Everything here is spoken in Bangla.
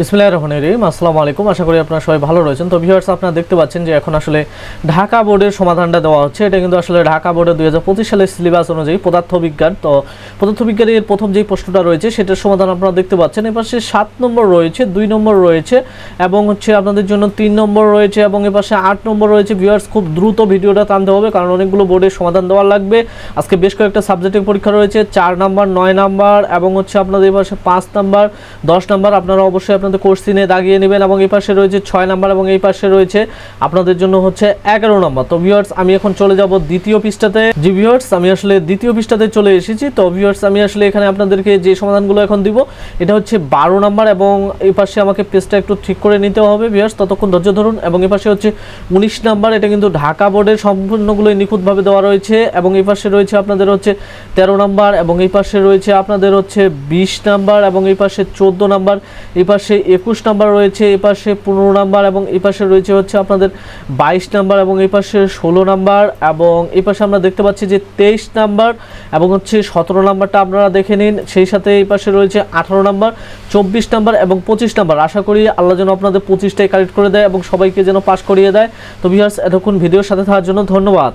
বিসমিল্লাহির রহমানির রহিম, আসসালামু আলাইকুম। আশা করি আপনারা সবাই ভালো রয়েছেন। তো ভিউয়ার্স আপনারা দেখতে পাচ্ছেন যে এখন আসলে ঢাকা বোর্ডের সমাধানটা দেওয়া হচ্ছে। এটা কিন্তু আসলে ঢাকা বোর্ডের দুই হাজার পঁচিশ সালের সিলেবাস অনুযায়ী পদার্থবিজ্ঞান। তো পদার্থবিজ্ঞানের প্রথম যেই প্রশ্নটা রয়েছে, সেটার সমাধান আপনারা দেখতে পাচ্ছেন। এপাশে সাত নম্বর রয়েছে, দুই নম্বর রয়েছে, এবং হচ্ছে আপনাদের জন্য তিন নম্বর রয়েছে, এবং এপাশে আট নম্বর রয়েছে। ভিউয়ার্স খুব দ্রুত ভিডিওটা টানতে হবে, কারণ অনেকগুলো বোর্ডের সমাধান দেওয়া লাগবে। আজকে বেশ কয়েকটা সাবজেক্টের পরীক্ষা রয়েছে, চার নাম্বার, নয় নাম্বার, এবং হচ্ছে আপনাদের এপাশে পাঁচ নাম্বার, দশ নাম্বার। আপনারা অবশ্যই আপনাদের কোর্সিনে দাগিয়ে নেবেন এবং এই পাশে রয়েছে ছয় নাম্বার এবং এই পাশে রয়েছে আপনাদের জন্য হচ্ছে এগারো নম্বর। তো ভিউয়ার্স আমি এখন চলে যাব দ্বিতীয় পৃষ্ঠাতে। জি ভিউয়ার্স আমি আসলে দ্বিতীয় পৃষ্ঠাতে চলে এসেছি। তো ভিউয়ার্স আমি আসলে এখানে আপনাদেরকে যে সমাধানগুলো এখন দিব, এটা হচ্ছে বারো নাম্বার এবং এই পাশে আমাকে পেজটা একটু ঠিক করে নিতে হবে ভিউয়ার্স ততক্ষণ ধৈর্য ধরুন এবং এই পাশে হচ্ছে উনিশ নাম্বার, এটা কিন্তু ঢাকা বোর্ডের সম্পূর্ণগুলোই নিখুঁতভাবে দেওয়া রয়েছে এবং এই পাশে রয়েছে আপনাদের হচ্ছে তেরো নাম্বার এবং এই পাশে রয়েছে আপনাদের হচ্ছে বিশ নাম্বার এবং এই পাশে চোদ্দ নাম্বার। এই পাশে একুশ নাম্বার রয়েছে এই পাশে পনেরো নাম্বার এবং এই পাশে রয়েছে হচ্ছে আপনাদের বাইশ নাম্বার এবং এই পাশে ষোলো নাম্বার এবং এই পাশে আমরা দেখতে পাচ্ছি যে তেইশ নাম্বার এবং হচ্ছে সতেরো নাম্বারটা আপনারা দেখে নিন। সেই সাথে এই পাশে রয়েছে আঠারো নাম্বার, চব্বিশ নাম্বার এবং পঁচিশ নাম্বার। আশা করি আল্লাহ যেন আপনাদের পঁচিশটাই কালেক্ট করে দেয় এবং সবাইকে যেন পাস করিয়ে দেয়। তো ভিউয়ার্স, এতক্ষণ ভিডিওর সাথে থাকার জন্য ধন্যবাদ।